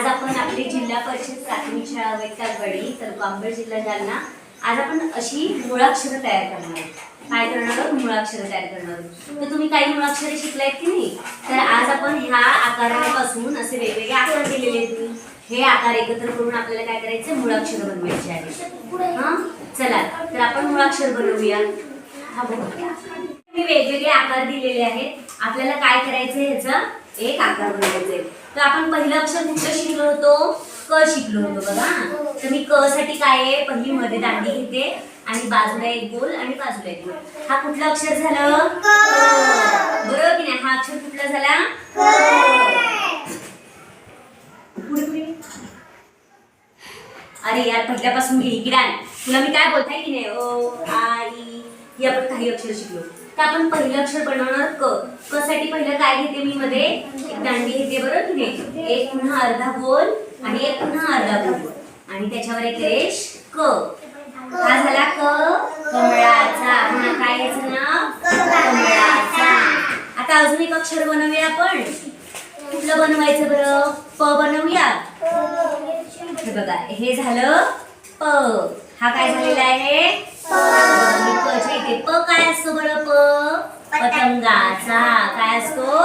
आज आपण आपली जिल्हा परिषद प्राथमिक शाळा वैतागवाडी तालुका अंबड जिल्हा जालना आज आपण अशी मुळाक्षरं तयार करणार आहोत. काय करणार आहोत? मुळाक्षरं तयार करणार आहोत. तर तुम्ही काही मुळाक्षरे शिकलायत की नाही? तर आज आपण ह्या आकारापासून असे वेगवेगळे आकार दिलेले आहेत. हे आकार एकत्र करून आपल्याला काय करायचं? मुळाक्षर बनवायचे आहे. हा? चला तर आपण मुळाक्षर बनवूया. हा बघा. वेगवेगळे आकार दिलेले आहेत. आपल्याला काय करायचं ह्याचा एक आकार बनवायचा आहे तर आपण पहिलं अक्षर कुठलं शिकलो होतो. क शिकलो होतो बघा. तर मी क साठी काय आहे? पहिली मध्ये दांडी घेते आणि बाजूला एक गोल आणि बाजूला एक गोल हा कुठलं अक्षर झालं. बरोबर की नाही? हा अक्षर कुठला झाला? पुढे पुढे. अरे यार पहिल्यापासून घे इकडे. तुला मी काय बोलताय की नाही? ओ आई ही आपण काही अक्षर शिकलो. तर आपण पहिलं अक्षर बनवणार क. क साठी पहिलं काय घेते मी मध्ये? एक दांडी घेते बरं तुम्ही एक पुन्हा अर्धा गोल आणि एक पुन्हा अर्धा गोल आणि त्याच्यावर एक रेश क. हा झाला क. कमळाचा. काय याचं नाव? कमळाचा. आता अजून एक अक्षर बनवूया आपण. कुठलं बनवायचं बरं? प बनवूया. हे बघा हे झालं प. हा काय झालेला आहे? प च्या इथे प काय असतो बरं प पतंगाचा काय असतो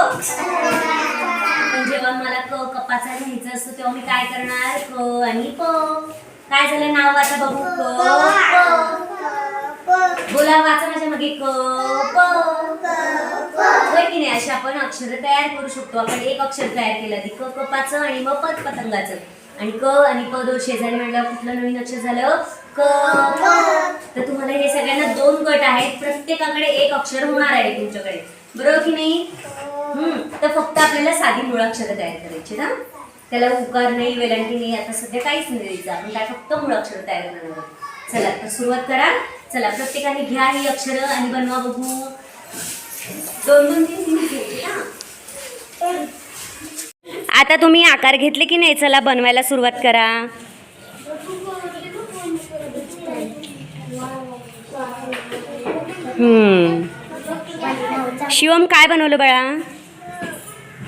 पण जेव्हा मला क कपाचा लिहायचं असतं तेव्हा मी काय करणार क आणि प काय झालं नाव आता बघू क बोला वाचा माझ्या मागे क प होय की नाही अशी आपण अक्षर तयार करू शकतो आपण एक अक्षर तयार केलं ती क कपाचं आणि मग पत पतंगाचं आणि क आणि प दोन शेजारी म्हटलं कुठलं नवीन अक्षर झालं क तर तुम्हाला हे सगळ्यांना दोन गट आहेत. प्रत्येकाकडे एक अक्षर होणार आहे तुमच्याकडे. बरोबर की नाही? तर फक्त आपल्याला साधी मुळाक्षरं तयार करायची ना त्याला उकार नाही वेलांटी नाही आता सध्या काहीच नाही द्यायचं. आपण काय फक्त मुळाक्षर तयार करणार आहोत. चला तर सुरुवात करा. चला प्रत्येकाने घ्या ही अक्षरं आणि बनवा बघू. दोन दोन तीन तीन घ्यायचे आता तुम्ही आकार घेतले की नाही? चला बनवायला सुरुवात करा. हम्म. शिवम काय बनवलं बाळा?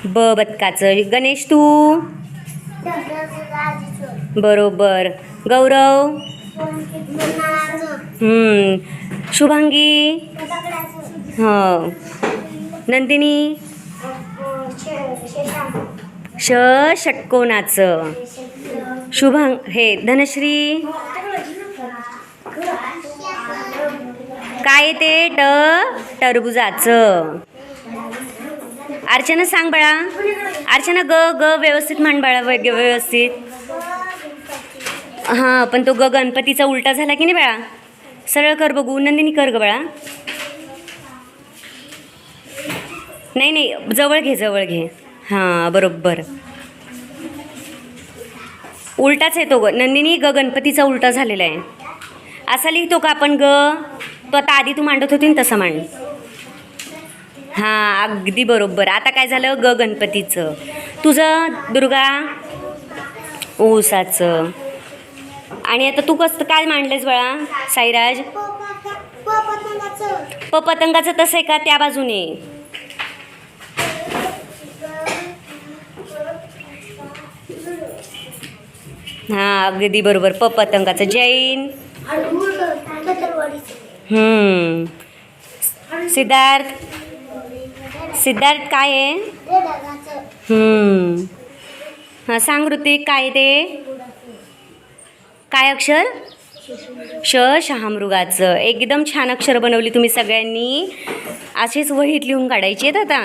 ब बदकाचं. गणेश तू? बरोबर. गौरव? हम्म. शुभांगी? हो. नंदिनी? श षटकोनाचं. शुभांग हे धनश्री? काय ते? ट टरबुजाचं. अर्चना सांग बाळा. अर्चना ग ग व्यवस्थित म्हण बाळा व्यवस्थित. हां पण तो ग गणपतीचा उलटा झाला की नाही बाळा? सरळ कर बघू. नंदिनी कर ग बाळा. नाही नाही जवळ घे जवळ घे. हां बरोबर. उलटाच येतो ग. नंदिनी ग गणपतीचा उलटा झालेला आहे. असा लिहितो का आपण ग? तू आता आधी तू मांडत होती ना तसं मांड. हां अगदी बरोबर. आता काय झालं? ग गणपतीचं. तुझं दुर्गा ऊसाचं. आणि आता तू कसं काय मांडलेस बळा साईराज? प पतंगाचं तसं आहे का त्या बाजूने? हां अगदी बरोबर. प पतंगाचं जैन? सिद्धार्थ. सिद्धार्थ काय आहे? हां सांग ऋतिक काय ते? काय अक्षर? श शहामृगाचं. एकदम छान अक्षर बनवली तुम्ही सगळ्यांनी. अशीच वहीत लिहून काढायची आहेत आता.